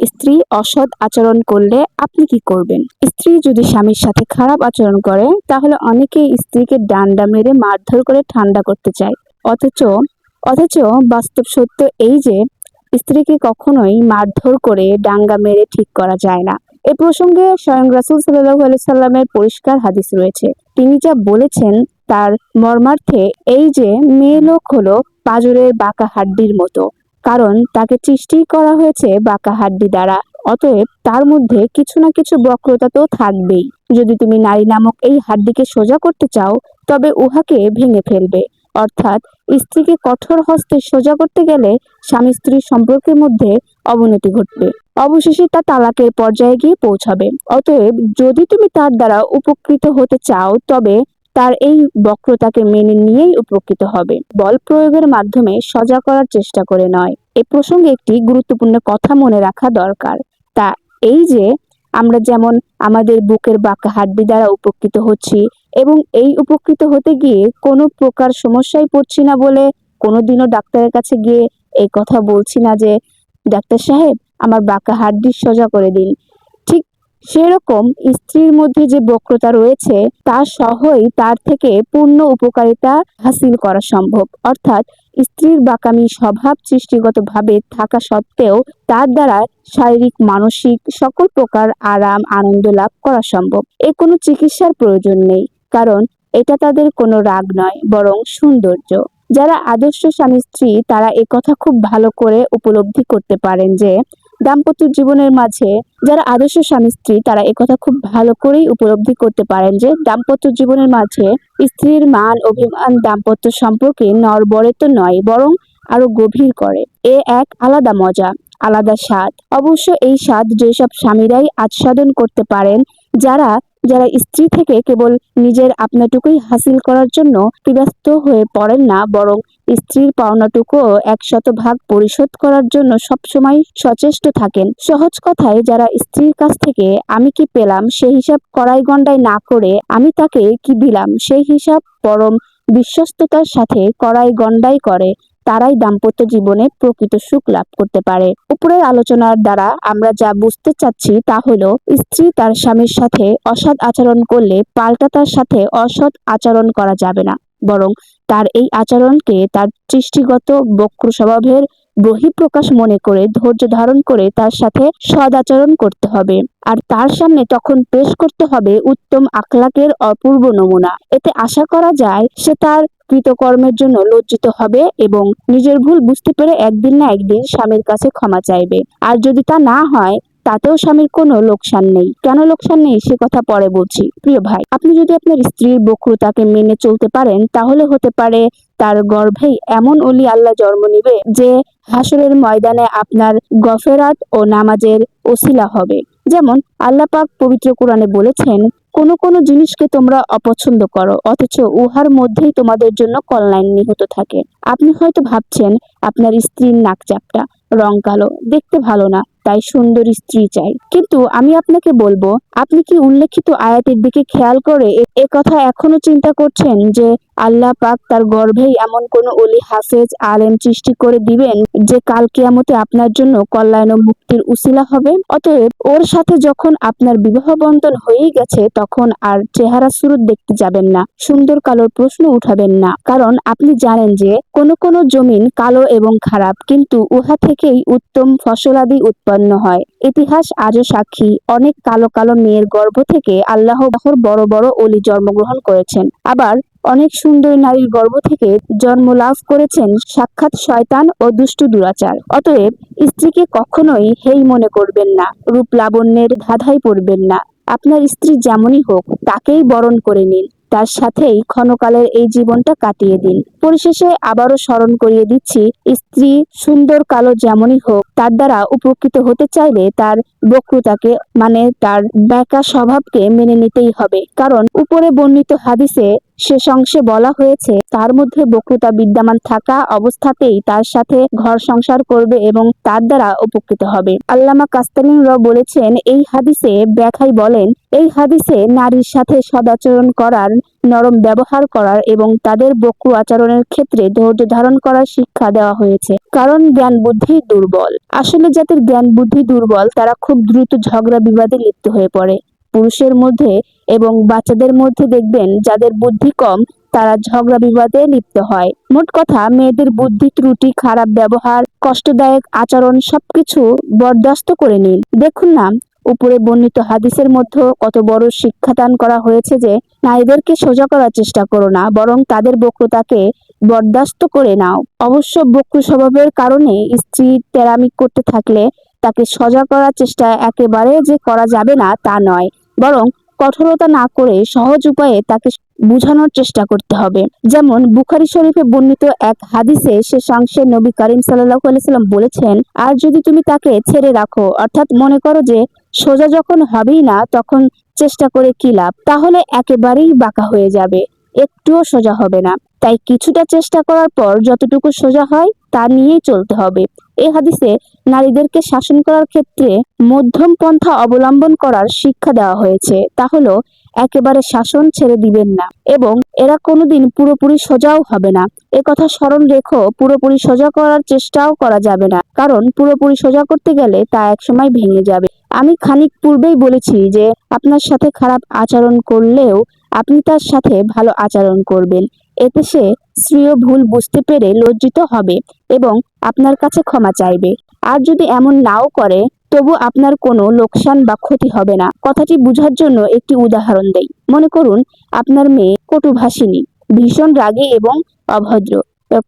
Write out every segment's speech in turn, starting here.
স্ত্রী অসৎ আচরণ করলে আপনি কি করবেন? স্ত্রী যদি স্বামীর সাথে খারাপ আচরণ করে, তাহলে অনেকেই স্ত্রীকে ডান্ডা মেরে মারধর করে ঠান্ডা করতে চায়। অথচ অথচ বাস্তব সত্য এই যে, স্ত্রীকে কখনোই মারধর করে ডাঙ্গা মেরে ঠিক করা যায় না। এ প্রসঙ্গে স্বয়ং রাসুল সাল্লাহ সাল্লামের পরিষ্কার হাদিস রয়েছে। তিনি যা বলেছেন, তার মর্মার্থে এই যে, মেয়ে লোক হলো পাজরের বাঁকা হাড্ডির মতো। কারণ তাকে সৃষ্টি করা হয়েছে বাঁকা হাড্ডি দ্বারা। অতএব তার মধ্যে কিছু না কিছু বক্রতা তো থাকবেই। যদি তুমি নারী নামক এই হাড্ডিকে সোজা করতে চাও, তবে উহাকে ভেঙে ফেলবে। অর্থাৎ স্ত্রীকে কঠোর হস্তে সোজা করতে গেলে স্বামী স্ত্রীর সম্পর্কের মধ্যে অবনতি ঘটবে। অবশেষে তা তালাকের পর্যায়ে গিয়ে পৌঁছাবে। অতএব যদি তুমি তার দ্বারা উপকৃত হতে চাও, তবে তার এই বক্রতাকে মেনে নিয়েই উপকৃত হবে। বল প্রয়োগের মাধ্যমে সজা করার চেষ্টা করে নয়। এ প্রসঙ্গে একটি গুরুত্বপূর্ণ কথা মনে রাখা দরকার। তা এই যে, আমরা যেমন আমাদের বুকের বাঁকা হাড্ডি দ্বারা উপকৃত হচ্ছি এবং এই উপকৃত হতে গিয়ে কোনো প্রকার সমস্যায় পড়ছি না বলে কোনোদিনও ডাক্তারের কাছে গিয়ে এই কথা বলছি না যে, ডাক্তার সাহেব, আমার বাঁকা হাড্ডি সোজা করে দিন। সেরকম স্ত্রীর মধ্যে যে বক্রতা রয়েছে, তা সহই তার থেকে পূর্ণ উপকারিতা হাসিল করা সম্ভব। অর্থাৎ স্ত্রীর বাকামি স্বভাব সৃষ্টিগতভাবে থাকা সত্ত্বেও তার দ্বারা শারীরিক, মানসিক সকল প্রকার আরাম, আনন্দ লাভ করা সম্ভব। এ কোনো চিকিৎসার প্রয়োজন নেই, কারণ এটা তাদের কোনো রাগ নয়, বরং সৌন্দর্য। যারা আদর্শ স্বামী স্ত্রী, তারা কথা খুব ভালো করে উপলব্ধি করতে পারেন যে, দাম্পত্য জীবনের মাঝে যারা আদর্শ স্বামী স্ত্রী, তারা একথা খুব ভালো করেই উপলব্ধি করতে পারেন যে, দাম্পত্য জীবনের মাঝে স্ত্রীর মান, অভিমান, দাম্পত্য সম্পর্কে নরবরে তো নয়, বরং আরও গভীর করে। এ এক আলাদা মজা, আলাদা স্বাদ। অবশ্য এই স্বাদ যেসব স্বামীরাই আস্বাদন করতে পারেন, যারা যারা স্ত্রী থেকে কেবল নিজের আপনাটুকুই হাসিল করার জন্য ব্যস্ত হয়ে পড়েন না, বরং স্ত্রীর পাওনাটুকুও একশত ভাগ পরিশোধ করার জন্য সবসময় সচেষ্ট থাকেন। সহজ কথায়, যারা স্ত্রীর কাছ থেকে আমি কি পেলাম? সেই হিসাব কড়াই গন্ডায় না করে আমি তাকে কি দিলাম? সেই হিসাব পরম বিশ্বস্ততার সাথে কড়াই গন্ডাই করে, তারাই দাম্পত্য জীবনে প্রকৃত সুখ লাভ করতে পারে। উপরের আলোচনার দ্বারা আমরা যা বুঝতে চাচ্ছি তা হলো, স্ত্রী তার স্বামীর সাথে অসৎ আচরণ করলে পাল্টা তার সাথে অসৎ আচরণ করা যাবে না। বরং তার এই আচরণকে তার সৃষ্টিগত বক্র স্বভাবের বহিঃপ্রকাশ মনে করে, ধৈর্য ধারণ করে তার সাথে সদাচরণ করতে হবে। আর তার সামনে তখন পেশ করতে হবে উত্তম আখলাকের অপূর্ব নমুনা। এতে আশা করা যায়, সে তার কৃতকর্মের জন্য লজ্জিত হবে এবং নিজের ভুল বুঝতে পেরে একদিন না একদিন স্বামীর কাছে ক্ষমা চাইবে। আর যদি তা না হয় তাতেও স্বামীর কোনো লোকসান নেই। কেন লোকসান নেই? সে কথা পরে বলছি। প্রিয় ভাই, আপনি যদি আপনার স্ত্রীর বক্রতাকে মেনে চলতে পারেন, তাহলে হতে পারে তার গর্ভেই এমন অলি আল্লাহ জন্ম নিবে যে হাসরের ময়দানে আপনার গফেরাত ও নামাজের ওসিলা হবে। যেমন আল্লাহ পাক পবিত্র কোরআনে বলেছেন, কোন কোন জিনিসকে তোমরা অপছন্দ করো, অথচ উহার মধ্যেই তোমাদের জন্য কল্যাণ নিহত থাকে। আপনি হয়তো ভাবছেন, আপনার স্ত্রীর নাক চাপটা রং কালো, দেখতে ভালো না। তাই সুন্দর স্ত্রী চাই। কিন্তু আমি আপনাকে বলব, আপনি কি উল্লেখিত আয়াতের দিকে খেয়াল করে এ কথা এখনও চিন্তা করছেন যে আল্লাহ পাক তার গর্ভেই এমন কোন অলি হাফেজ, আলেম সৃষ্টি করে দিবেন যে কাল কিয়ামতে আপনার জন্য কল্যাণ ও মুক্তির উসিলা হবে? অতএব ওর সাথে যখন আপনার বিবাহ বন্ধন হয়েই গেছে, তখন আর চেহারা সুরত দেখতে যাবেন না, সুন্দর কালোর প্রশ্ন উঠাবেন না। কারণ আপনি জানেন যে কোন কোন জমিন কালো এবং খারাপ, কিন্তু উহা থেকেই উত্তম ফসলাদি উৎপন্ন হয়। ইতিহাস আজও সাক্ষী। অনেক কালো কালো মেয়ের গর্ভ থেকে আল্লাহ বড় বড় অলি জন্মগ্রহণ করেছেন। আবার অনেক সুন্দর নারীর গর্ভ থেকে জন্ম লাভ করেছেন সাক্ষাৎ শয়তান ও দুষ্টু দুরাচার। অতএব স্ত্রীকে কখনোই হেই মনে করবেন না, রূপ লাবণ্যের ধাঁধায় পড়বেন না। আপনার স্ত্রী যেমনই হোক, তাকেই বরণ করে নিন। তার সাথেই ক্ষণকালের এই জীবনটা কাটিয়ে দিন। পরিশেষে আবারও স্মরণ করিয়ে দিচ্ছি, স্ত্রী সুন্দর কালো যেমনই হোক, তার দ্বারা উপকৃত হতে চাইলে তার বক্রতাকে মানে তার ব্যাকা স্বভাবকে মেনে নিতেই হবে। কারণ উপরে বর্ণিত হাদিসে শেষ অংশে বলা হয়েছে, তার মধ্যে বক্রতা বিদ্যমান থাকা অবস্থাতেই তার সাথে ঘর সংসার করবে এবং তার দ্বারা উপকৃত হবে। আল্লামা কাস্তালিন র বলেছেন, এই হাদিসে ব্যাখ্যাই বলেন, এই হাদিসে নারীর সাথে সদাচরণ করার, নরম ব্যবহার করার এবং তাদের বক্র আচরণের ক্ষেত্রে ধৈর্য ধারণ করার শিক্ষা দেওয়া হয়েছে। কারণ জ্ঞান বুদ্ধি দুর্বল। আসলে যাদের জ্ঞান বুদ্ধি দুর্বল, তারা খুব দ্রুত ঝগড়া বিবাদে লিপ্ত হয়ে পড়ে। পুরুষের মধ্যে এবং বাচ্চাদের মধ্যে দেখবেন যাদের বুদ্ধি কম, তারা ঝগড়া বিবাদে লিপ্ত হয়। মোট কথা, মেয়েদের বুদ্ধি, ত্রুটি, খারাপ ব্যবহার, কষ্টদায়ক আচরণ সবকিছু বরদাস্ত করে নিন। দেখুন না, উপরে বর্ণিত হাদিসের মধ্যে কত বড় শিক্ষাদান করা হয়েছে যে নারীদেরকে সোজা করার চেষ্টা করো না, বরং তাদের বক্রতাকে বরদাস্ত করে নাও। অবশ্য বক্র স্বভাবের কারণে স্ত্রী তেরামি করতে থাকলে তাকে সজা করার চেষ্টা একেবারে যে করা যাবে না তা নয়। বরং কঠোরতা না করে সহজ উপায়ে তাকে বুঝানোর চেষ্টা করতে হবে। যেমন বুখারি শরীফে বর্ণিত এক হাদিসে শেষাংশে নবী করিম সাল্লাহ সাল্লাম বলেছেন, আর যদি তুমি তাকে ছেড়ে রাখো, অর্থাৎ মনে করো যে সোজা যখন হবেই না, তখন চেষ্টা করে কি লাভ? তাহলে একেবারেই বাঁকা হয়ে যাবে, একটুও সোজা হবে না। তাই কিছুটা চেষ্টা করার পর যতটুকু সোজা হয়, তা নিয়েই চলতে হবে। এই হাদিসে নারীদেরকে শাসন করার ক্ষেত্রে মধ্যম পন্থা অবলম্বন করার শিক্ষা দেওয়া হয়েছে। তা হলো, একেবারে শাসন ছেড়ে দিবেন না এবং এরা কোনোদিন পুরোপুরি সোজাও হবে না। এ কথা স্মরণ রেখো, পুরোপুরি সোজা করার চেষ্টাও করা যাবে না। কারণ পুরোপুরি সোজা করতে গেলে তা একসময় ভেঙে যাবে। আমি খানিক পূর্বেই বলেছি যে, আপনার সাথে খারাপ আচরণ করলেও আপনি তার সাথে ভালো আচরণ করবেন। এতে সে স্ত্রীয় ভুল বুঝতে পেরে লজ্জিত হবে। এবং আপনার কাছে ক্ষমা চাইবে। আর যদি এমন নাও করে, তবু আপনার কোনো লোকসান বা ক্ষতি হবে না। কথাটি বোঝার জন্য একটি উদাহরণ দেই। মনে করুন, আপনার মেয়ে কটুভাষিনী ভীষণ রাগী এবং অভদ্র।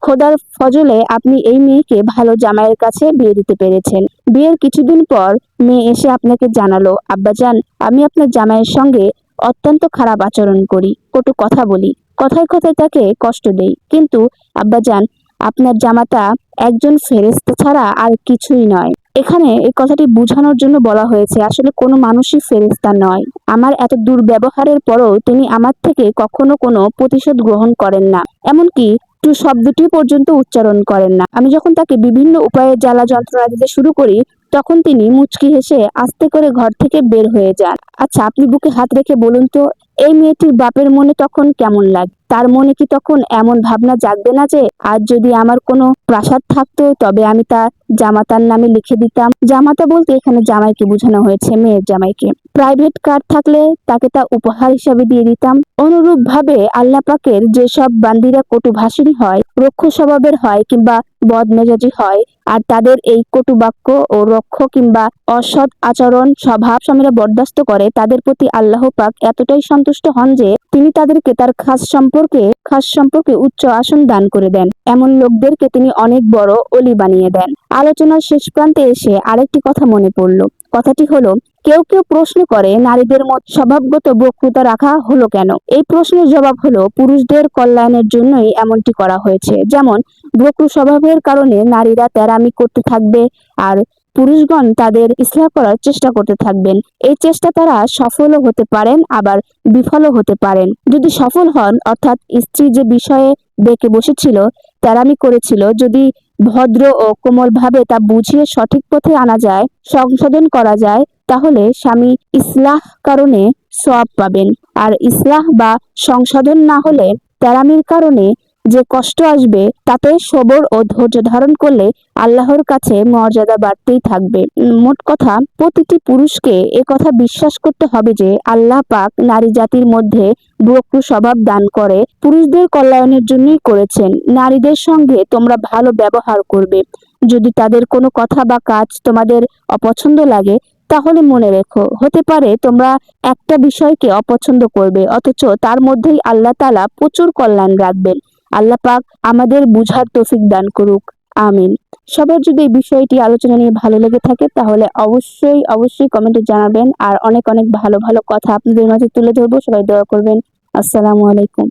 খোদার ফজলে আপনি এই মেয়েকে ভালো জামাইয়ের কাছে বিয়ে দিতে পেরেছেন। বিয়ের কিছুদিন পর মেয়ে এসে আপনাকে জানালো, আব্বাজান, আমি আপনার জামাইয়ের সঙ্গে অত্যন্ত খারাপ আচরণ করি। কটু কথা বলি। কথায় কথায় তাকে কষ্ট দেই। কিন্তু, আব্বাজান আপনার জামাতা একজন ফেরেস্তা ছাড়া আর কিছুই নয়। এখানে এই কথাটি বোঝানোর জন্য বলা হয়েছে, আসলে কোনো মানুষই ফেরেস্তা নয়। আমার এত দুর্ব্যবহারের পরও তিনি আমার থেকে কখনো কোনো প্রতিশোধ গ্রহণ করেন না, এমনকি টু শব্দটি পর্যন্ত উচ্চারণ করেন না। আমি যখন তাকে বিভিন্ন উপায়ে জ্বালা যন্ত্রণা দিতে শুরু করি, তখন তিনি মুচকি হেসে আস্তে করে ঘর থেকে বের হয়ে যান। আচ্ছা আপনি বুকে হাত রেখে বলুন তো এই মেয়েটির বাপের মনে তখন কেমন লাগে, তার মনে কি তখন এমন ভাবনা জাগবে না যে, আজ যদি আমার কোনো প্রাসাদ থাকতো, তবে আমি তা জামাতার নামে লিখে দিতাম। জামাতা বলতে এখানে জামাইকে বোঝানো হয়েছে, মেয়ের জামাইকে। প্রাইভেট কার থাকলে তাকে তা উপহার হিসাবে দিয়ে দিতাম। অনুরূপ ভাবে আল্লাহ পাকের যেসব বান্দিরা কটুভাষিনী হয়, রক্ষ স্বভাবের হয় কিংবা বদমেজাজি হয়, আর তাদের এই কটু বাক্য ও রক্ষ কিংবা অসৎ আচরণ স্বভাব সমেরা বরদাস্ত করে, তাদের প্রতি আল্লাহ পাক এতটাই সন্তুষ্ট হন যে তিনি তাদেরকে তার খাস সম্পর্কে খাস সম্পর্কে উচ্চ আসন দান করে দেন। এমন লোকদেরকে তিনি অনেক বড় অলি বানিয়ে দেন। আলোচনার শেষ প্রান্তে এসে আরেকটি কথা মনে পড়ল। কথাটি হলো, কেউ কেউ প্রশ্ন করে, নারীদের মত স্বভাবগত বক্তৃতা রাখা হলো কেন? এই প্রশ্নের জবাব হলো, পুরুষদের কল্যাণের জন্যই এমনটি করা হয়েছে। যেমন বক্র স্বভাবের কারণে নারীরা তেরামি করতে থাকবে, আর পুরুষগণ তাদের ইসলাম করার চেষ্টা করতে থাকবেন। এই চেষ্টা তারা সফলও হতে পারেন, আবার বিফলও হতে পারেন। যদি সফল হন, অর্থাৎ স্ত্রী যে বিষয়ে বেঁকে বসেছিল, তেরামি করেছিল, যদি ভদ্র ও কোমলভাবে তা বুঝিয়ে সঠিক পথে আনা যায়, সংশোধন করা যায়, তাহলে স্বামী ইসলাহ কারণে সব পাবেন। আর ইসলাহ বা সংশোধন না হলে তেরামির কারণে যে কষ্ট আসবে, তাতে সবর ও ধৈর্য ধারণ করলে আল্লাহর কাছে মর্যাদা বাড়তেই থাকবে। মোট কথা, প্রতিটি পুরুষকে এ কথা বিশ্বাস করতে হবে যে, আল্লাহ পাক নারী জাতির মধ্যে বক্রু স্বভাব দান করে, পুরুষদের কল্যাণের জন্যই করেছেন। নারীদের সঙ্গে তোমরা ভালো ব্যবহার করবে। যদি তাদের কোনো কথা বা কাজ তোমাদের অপছন্দ লাগে, তাহলে মনে রেখো। হতে পারে তোমরা একটা বিষয়কে অপছন্দ করবে, অথচ তার মধ্যেই আল্লাহ তালা প্রচুর কল্যাণ রাখবেন। আল্লাহ পাক আমাদের বুঝার তৌফিক দান করুক। আমিন। সবার যদি এই বিষয়টি আলোচনা নিয়ে ভালো লেগে থাকে, তাহলে অবশ্যই অবশ্যই কমেন্টে জানাবেন। আর অনেক অনেক ভালো ভালো কথা আপনাদের মাঝে তুলে ধরবো। সবাই দোয়া করবেন। আসসালামু আলাইকুম।